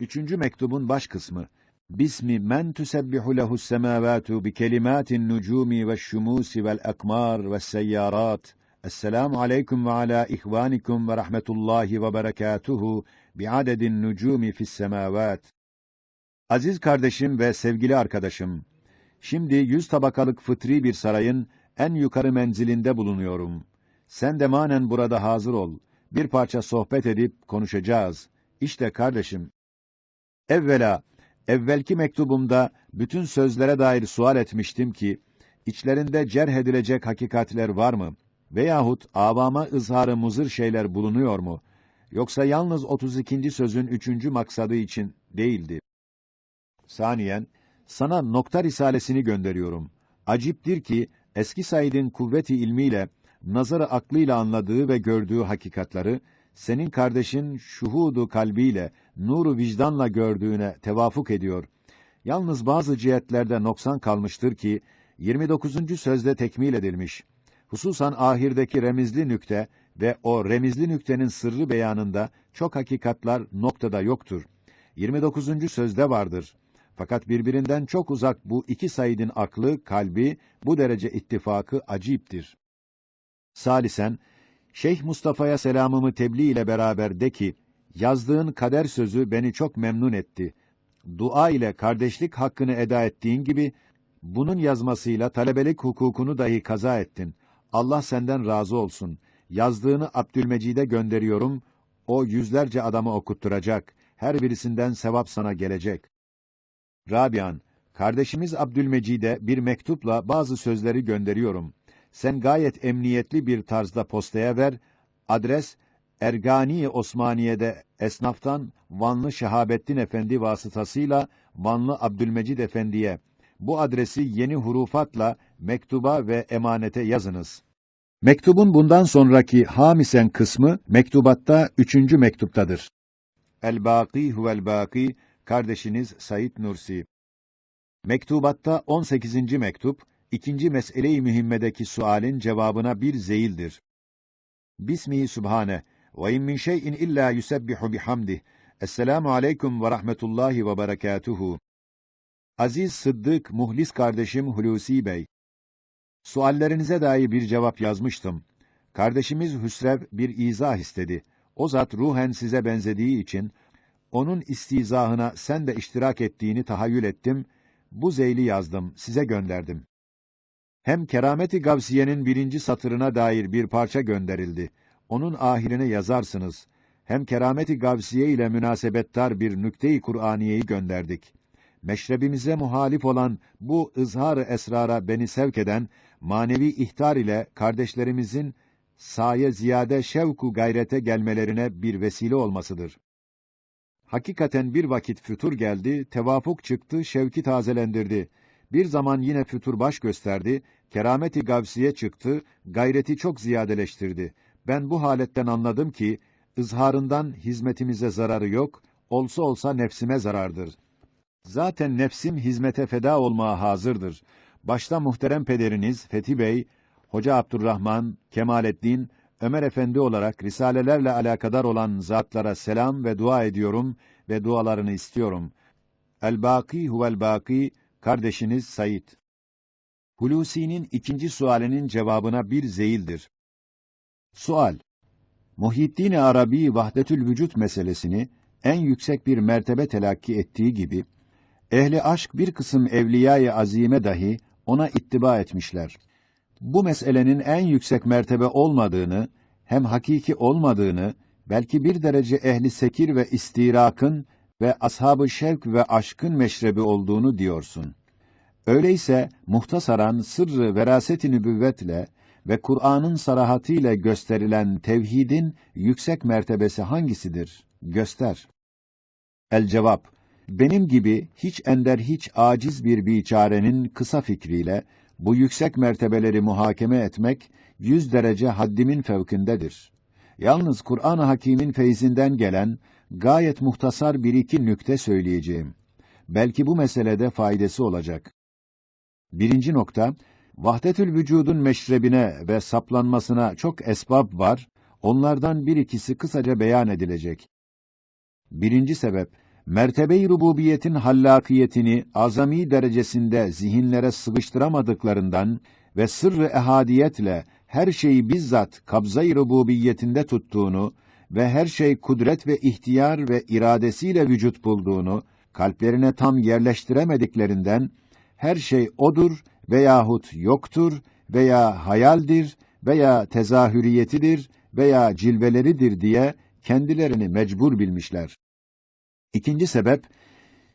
Üçüncü mektubun baş kısmı. Bismi men tüsebbihu lehu's semavatu bi kelimatin nucumi ve şumusi vel akmar ve seyyarat. Esselamu aleyküm ve ala ihvanikum ve rahmetullahi ve berekatuhu bi adedin nucumi fis semavat. Aziz kardeşim ve sevgili arkadaşım, şimdi yüz tabakalık fıtri bir sarayın en yukarı menzilinde bulunuyorum. Sen de manen burada hazır ol. Bir parça sohbet edip konuşacağız. İşte kardeşim. Evvela, evvelki mektubumda bütün sözlere dair sual etmiştim ki, içlerinde cerh edilecek hakikatler var mı? Veyahut avama ızharı muzır şeyler bulunuyor mu? Yoksa yalnız 32. sözün üçüncü maksadı için değildi. Saniyen, sana nokta risalesini gönderiyorum. Aciptir ki, eski Said'in kuvveti ilmiyle, nazarı aklıyla anladığı ve gördüğü hakikatları, senin kardeşin şuhudu kalbiyle, nuru vicdanla gördüğüne tevafuk ediyor. Yalnız bazı cihetlerde noksan kalmıştır ki, 29. sözde tekmil edilmiş. Hususan ahirdeki remizli nükte ve o remizli nüktenin sırrı beyanında çok hakikatlar noktada yoktur. 29. sözde vardır. Fakat birbirinden çok uzak bu iki Said'in aklı, kalbi, bu derece ittifakı aciptir. Salisen, Şeyh Mustafa'ya selamımı tebliğ ile beraber de ki, yazdığın kader sözü beni çok memnun etti. Dua ile kardeşlik hakkını eda ettiğin gibi, bunun yazmasıyla talebelik hukukunu dahi kaza ettin. Allah senden razı olsun. Yazdığını Abdülmecid'e gönderiyorum, o yüzlerce adamı okutturacak. Her birisinden sevap sana gelecek. Rabian, kardeşimiz Abdülmecid'e bir mektupla bazı sözleri gönderiyorum. Sen gayet emniyetli bir tarzda postaya ver. Adres Ergani Osmaniye'de esnaftan Vanlı Şehabettin Efendi vasıtasıyla Vanlı Abdülmecid Efendi'ye bu adresi yeni hurufatla mektuba ve emanete yazınız. Mektubun bundan sonraki hamisen kısmı mektubatta üçüncü mektuptadır. El-Bâkî huvel-Bâkî kardeşiniz Said Nursi. Mektubatta 18. mektup ikinci mesele-i mühimmedeki sualin cevabına bir zeyildir. Bismihi Sübhane ve in min şey'in illa yusebbihu bihamdih. Esselamu aleyküm ve rahmetullahi ve berekatuhu. Aziz Sıddık Muhlis kardeşim Hulusi Bey. Suallerinize dair bir cevap yazmıştım. Kardeşimiz Hüsrev bir izah istedi. O zat ruhen size benzediği için onun istizahına sen de iştirak ettiğini tahayyül ettim. Bu zeyli yazdım, size gönderdim. Hem Kerameti Gavsiye'nin birinci satırına dair bir parça gönderildi. Onun ahirine yazarsınız. Hem Kerameti Gavsiye ile münasebettar bir nükte-i Kur'aniyeyi gönderdik. Meşrebimize muhalif olan bu ızhar-ı esrara beni sevk eden manevi ihtar ile kardeşlerimizin saye ziyade şevku gayrete gelmelerine bir vesile olmasıdır. Hakikaten bir vakit fütur geldi, tevafuk çıktı, şevki tazelendirdi. Bir zaman yine fütur baş gösterdi, kerameti gavsiye çıktı, gayreti çok ziyadeleştirdi. Ben bu haletten anladım ki, ızharından hizmetimize zararı yok, olsa olsa nefsime zarardır. Zaten nefsim hizmete feda olmaya hazırdır. Başta muhterem pederiniz Fethi Bey, Hoca Abdurrahman, Kemalettin, Ömer Efendi olarak risalelerle alakadar olan zatlara selam ve dua ediyorum ve dualarını istiyorum. El-Bâkî huvel-Bâkî, kardeşiniz Said. Hulusi'nin ikinci sualinin cevabına bir zeyildir. Sual Muhyiddin Arabi vahdetül vücut meselesini en yüksek bir mertebe telakki ettiği gibi ehli aşk bir kısım evliyâ-i azime dahi ona ittiba etmişler. Bu meselenin en yüksek mertebe olmadığını, hem hakiki olmadığını, belki bir derece ehli sekir ve istirakın ve ashab-ı şevk ve aşkın meşrebi olduğunu diyorsun. Öyleyse muhtasaran sırrı veraset-i nübüvvetle ve Kur'an'ın sarahatıyla gösterilen tevhidin yüksek mertebesi hangisidir? Göster. El cevap benim gibi hiç ender hiç aciz bir biçarenin kısa fikriyle bu yüksek mertebeleri muhakeme etmek yüz derece haddimin fevkindedir. Yalnız Kur'an-ı Hakîm'in feyzinden gelen gayet muhtasar bir iki nükte söyleyeceğim. Belki bu meselede faydası olacak. Birinci nokta, vahdetül vücudun meşrebine ve saplanmasına çok esbab var, onlardan bir ikisi kısaca beyan edilecek. Birinci sebep, mertebe-i rububiyetin hallakiyetini azami derecesinde zihinlere sıkıştıramadıklarından ve sırrı ehadiyetle her şeyi bizzat kabza-i rububiyetinde tuttuğunu ve her şey kudret ve ihtiyar ve iradesiyle vücut bulduğunu kalplerine tam yerleştiremediklerinden her şey odur veyahut yoktur veya hayaldir veya tezahüriyetidir veya cilveleridir diye kendilerini mecbur bilmişler. İkinci sebep,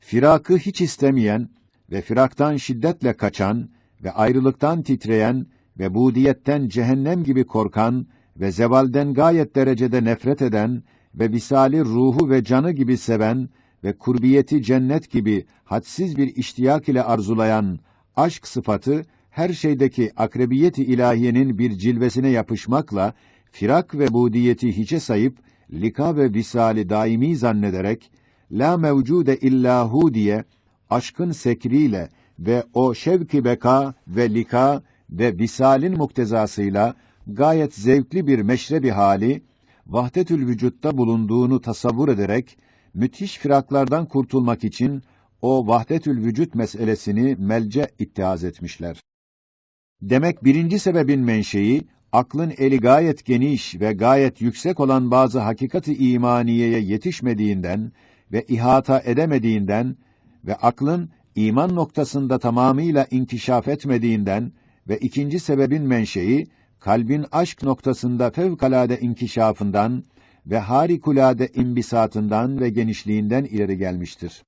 firakı hiç istemeyen ve firaktan şiddetle kaçan ve ayrılıktan titreyen ve budiyetten cehennem gibi korkan ve zevalden gayet derecede nefret eden ve visali ruhu ve canı gibi seven ve kurbiyeti cennet gibi hadsiz bir iştiyak ile arzulayan aşk sıfatı her şeydeki akrebiyeti ilahiyenin bir cilvesine yapışmakla firak ve budiyeti hiçe sayıp lika ve visali daimi zannederek la mevcude illahu diye aşkın sekriyle ve o şevki beka ve lika ve visalin muktezasıyla gayet zevkli bir meşrebi hali vahdetül vücutta bulunduğunu tasavvur ederek müthiş firaklardan kurtulmak için o vahdetül vücut meselesini melce ittihaz etmişler. Demek birinci sebebin menşei aklın eli gayet geniş ve gayet yüksek olan bazı hakikati imaniyeye yetişmediğinden ve ihata edemediğinden ve aklın iman noktasında tamamıyla inkişaf etmediğinden ve ikinci sebebin menşei kalbin aşk noktasında fevkalade inkişafından ve harikulade imbisatından ve genişliğinden ileri gelmiştir.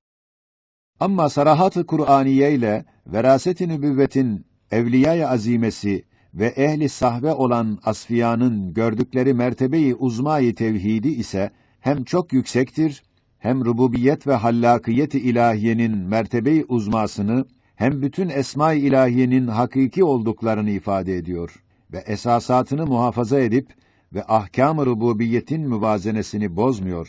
Ama sarahat-ı Kur'aniye ile veraset-i nübüvvetin evliya-i azimesi ve ehli sahve olan asfiyanın gördükleri mertebeyi uzmayı tevhidi ise hem çok yüksektir hem rububiyet ve hallakiyet-i ilahiyenin mertebeyi uzmasını hem bütün esma-i ilahiyenin hakiki olduklarını ifade ediyor ve esasatını muhafaza edip ve ahkâm-ı rububiyetin müvazenesini bozmuyor.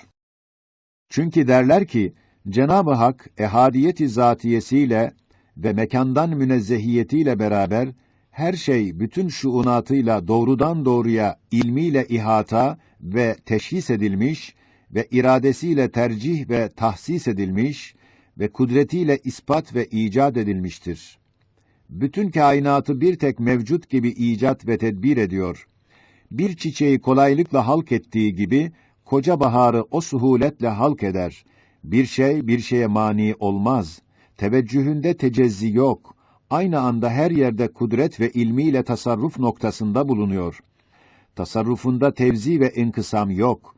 Çünkü derler ki Cenab-ı Hak ehadiyeti zatiyesiyle ve mekandan münezzehiyetiyle beraber her şey bütün şuunatıyla doğrudan doğruya ilmiyle ihata ve teşhis edilmiş ve iradesiyle tercih ve tahsis edilmiş ve kudretiyle ispat ve icat edilmiştir. Bütün kainatı bir tek mevcut gibi icat ve tedbir ediyor. Bir çiçeği kolaylıkla halk ettiği gibi koca baharı o suhuletle halk eder. Bir şey bir şeye mani olmaz. Teveccühünde tecezzi yok. Aynı anda her yerde kudret ve ilmiyle tasarruf noktasında bulunuyor. Tasarrufunda tevzi ve inkısam yok.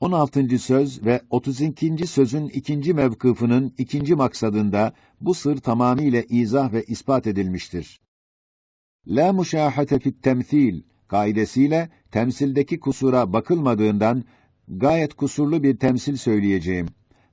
16. söz ve 32. sözün ikinci mevkıfının ikinci maksadında bu sır tamamiyle izah ve ispat edilmiştir. La muşahate fit temsil kaidesiyle temsildeki kusura bakılmadığından gayet kusurlu bir temsil söyleyeceğim.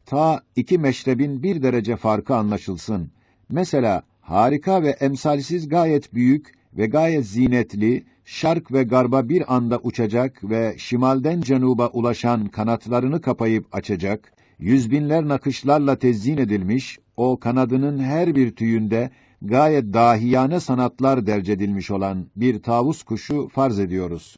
Ta iki meşrebin bir derece farkı anlaşılsın. Mesela harika ve emsalsiz gayet büyük ve gayet zinetli, şark ve garba bir anda uçacak ve şimalden cenuba ulaşan kanatlarını kapayıp açacak, yüzbinler nakışlarla tezyin edilmiş, o kanadının her bir tüyünde gayet dahiyane sanatlar dercedilmiş olan bir tavus kuşu farz ediyoruz.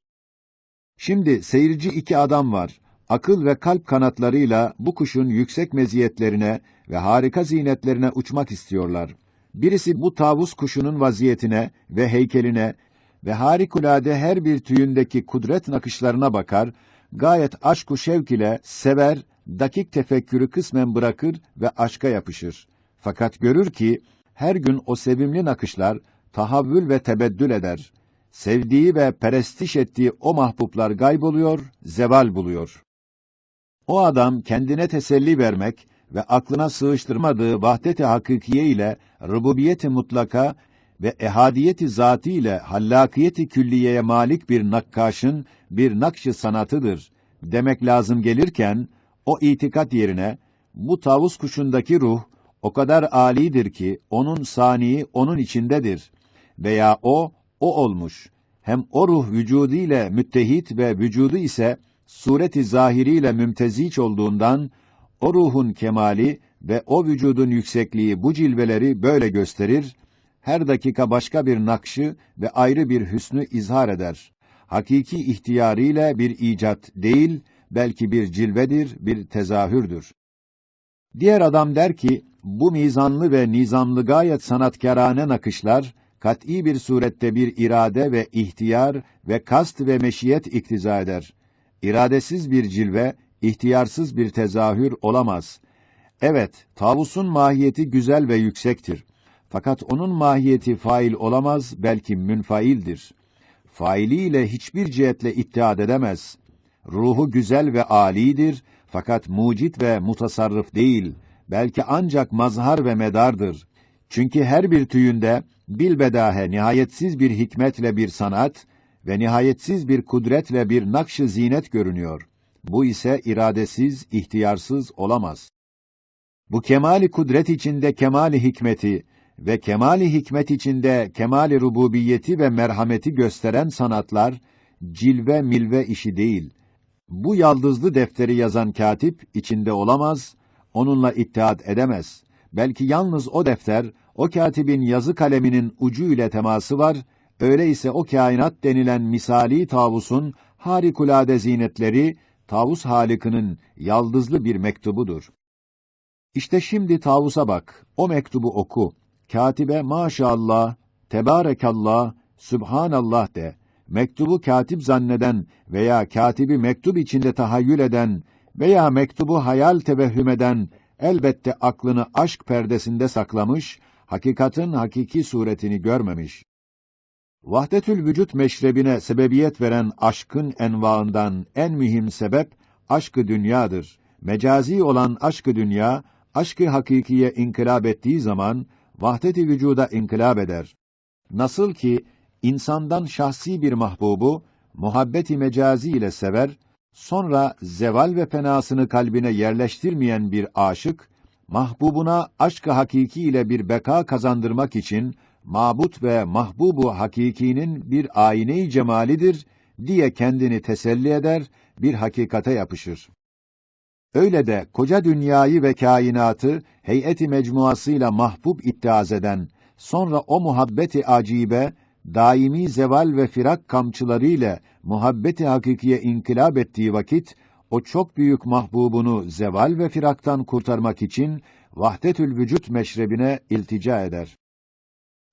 Şimdi seyirci iki adam var. Akıl ve kalp kanatlarıyla bu kuşun yüksek meziyetlerine ve harika zinetlerine uçmak istiyorlar. Birisi bu tavus kuşunun vaziyetine ve heykeline ve harikulade her bir tüyündeki kudret nakışlarına bakar, gayet aşk-ı şevk ile sever, dakik tefekkürü kısmen bırakır ve aşka yapışır. Fakat görür ki, her gün o sevimli nakışlar tahavvül ve tebeddül eder. Sevdiği ve perestiş ettiği o mahbuplar gayboluyor, zeval buluyor. O adam kendine teselli vermek ve aklına sığıştırmadığı vahdet-i hakikiye ile rububiyet-i mutlaka ve ehadiyeti zati ile hallakiyeti külliyeye malik bir nakkaşın bir nakş sanatıdır demek lazım gelirken o itikat yerine bu tavus kuşundaki ruh o kadar alidir ki onun saniyi onun içindedir veya o o olmuş. Hem o ruh vücudu ile müttehit ve vücudu ise sureti zahiriyle mümteziç olduğundan o ruhun kemali ve o vücudun yüksekliği bu cilveleri böyle gösterir, her dakika başka bir nakşı ve ayrı bir hüsnü izhar eder. Hakiki ihtiyarıyla bir icat değil, belki bir cilvedir, bir tezahürdür. Diğer adam der ki, bu mizanlı ve nizamlı gayet sanatkârane nakışlar, kat'î bir surette bir irade ve ihtiyar ve kast ve meşiyet iktiza eder. İradesiz bir cilve, ihtiyarsız bir tezahür olamaz. Evet, tavusun mahiyeti güzel ve yüksektir. Fakat onun mahiyeti fail olamaz, belki münfaildir. Failiyle hiçbir cihetle ittihat edemez. Ruhu güzel ve âlidir, fakat mucit ve mutasarrıf değil, belki ancak mazhar ve medardır. Çünkü her bir tüyünde bilbedahe nihayetsiz bir hikmetle bir sanat ve nihayetsiz bir kudretle bir nakş-ı zinet görünüyor. Bu ise iradesiz, ihtiyarsız olamaz. Bu kemali kudret içinde kemali hikmeti ve kemali hikmet içinde kemali rububiyeti ve merhameti gösteren sanatlar cilve milve işi değil. Bu yaldızlı defteri yazan katip içinde olamaz, onunla ittihat edemez. Belki yalnız o defter, o katibin yazı kaleminin ucu ile teması var, öyleyse o kainat denilen misali tavusun harikulade zinetleri, tavus halikinin yaldızlı bir mektubudur. İşte şimdi tavusa bak, o mektubu oku. Katibe maşallah, tebarekallah, sübhanallah de. Mektubu katip zanneden veya katibi mektup içinde tahayyül eden veya mektubu hayal tevehhüm eden elbette aklını aşk perdesinde saklamış, hakikatin hakiki suretini görmemiş. Vahdetül vücut meşrebine sebebiyet veren aşkın envaından en mühim sebep aşkı dünyadır. Mecazi olan aşkı dünya, aşkı hakikiye inkılap ettiği zaman vahdet-i vücuda inkılap eder. Nasıl ki insandan şahsi bir mahbubu muhabbeti mecazi ile sever, sonra zeval ve fenasını kalbine yerleştirmeyen bir aşık, mahbubuna aşk-ı hakiki ile bir beka kazandırmak için mabut ve mahbubu hakikinin bir ayine-i cemalidir diye kendini teselli eder, bir hakikate yapışır. Öyle de koca dünyayı ve kainatı heyeti mecmuasıyla mahbub iddiaz eden, sonra o muhabbeti acibe, daimi zeval ve firak kamçılarıyla muhabbeti hakikiye inkılap ettiği vakit, o çok büyük mahbubunu zeval ve firaktan kurtarmak için vahdetül vücut meşrebine iltica eder.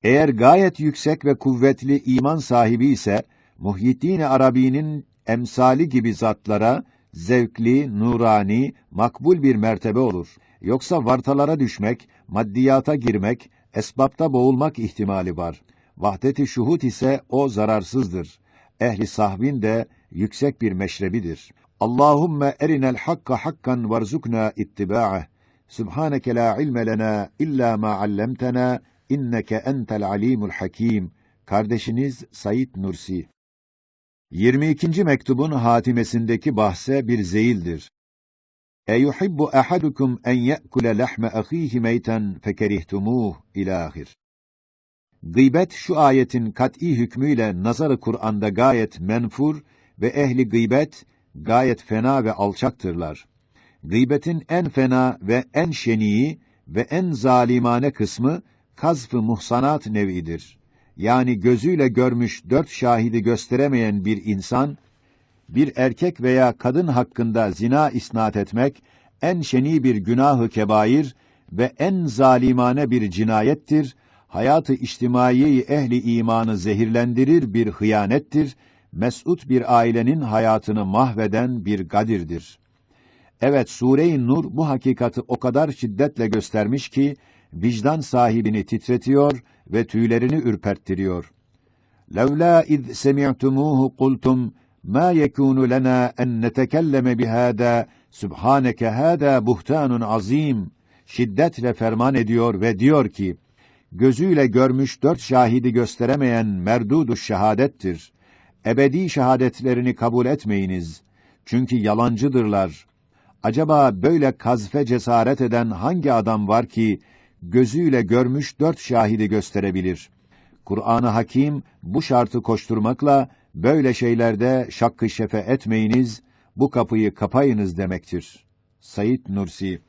Eğer gayet yüksek ve kuvvetli iman sahibi ise, Muhyiddin Arabi'nin emsali gibi zatlara, zevkli, nurani, makbul bir mertebe olur. Yoksa vartalara düşmek, maddiyata girmek, esbapta boğulmak ihtimali var. Vahdet-i şuhut ise o zararsızdır. Ehli sahbin de yüksek bir meşrebidir. Allahumme erinel hakka hakkan varzukna ittiba'eh. Subhaneke la ilme lena illa ma allamtena inneke entel alimul hakim. Kardeşiniz Said Nursi 22. mektubun hatimesindeki bahse bir zeyildir. Eyuhibbu ahadukum en ye'kule lahme ahihi meyten fekerihtumuh ilahir. Gıybet şu ayetin kat'î hükmüyle nazarı Kur'an'da gayet menfur ve ehli gıybet gayet fena ve alçaktırlar. Gıybetin en fena ve en şenii ve en zalimane kısmı kazf-ı muhsanat nevidir. Yani gözüyle görmüş dört şahidi gösteremeyen bir insan, bir erkek veya kadın hakkında zina isnat etmek, en şeni bir günahı kebair ve en zalimane bir cinayettir, hayatı içtimaiyeyi ehli imanı zehirlendirir bir hıyanettir, mes'ud bir ailenin hayatını mahveden bir gadirdir. Evet, Sure-i Nur bu hakikati o kadar şiddetle göstermiş ki, vicdan sahibini titretiyor ve tüylerini ürperttiriyor. لَوْلَا اِذْ سَمِعْتُمُوهُ قُلْتُمْ مَا يَكُونُ لَنَا اَنْ نَتَكَلَّمَ بِهَذَا سُبْحَانَكَ هَذَا بُهْتَانٌ azim şiddetle ferman ediyor ve diyor ki, gözüyle görmüş dört şahidi gösteremeyen merdudu şehadettir. Ebedi şehadetlerini kabul etmeyiniz. Çünkü yalancıdırlar. Acaba böyle kazfe cesaret eden hangi adam var ki, gözüyle görmüş dört şahidi gösterebilir. Kur'an-ı Hakim bu şartı koşturmakla böyle şeylerde şakkı şefe etmeyiniz, bu kapıyı kapayınız demektir. Sayit Nursi